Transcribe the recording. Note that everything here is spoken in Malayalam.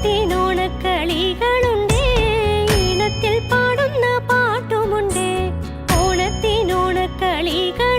ഓണത്തിനോണക്കളികളുണ്ട്. ഈണത്തിൽ പാടുന്ന പാട്ടുമുണ്ട്. ഓണത്തിനോണക്കളികൾ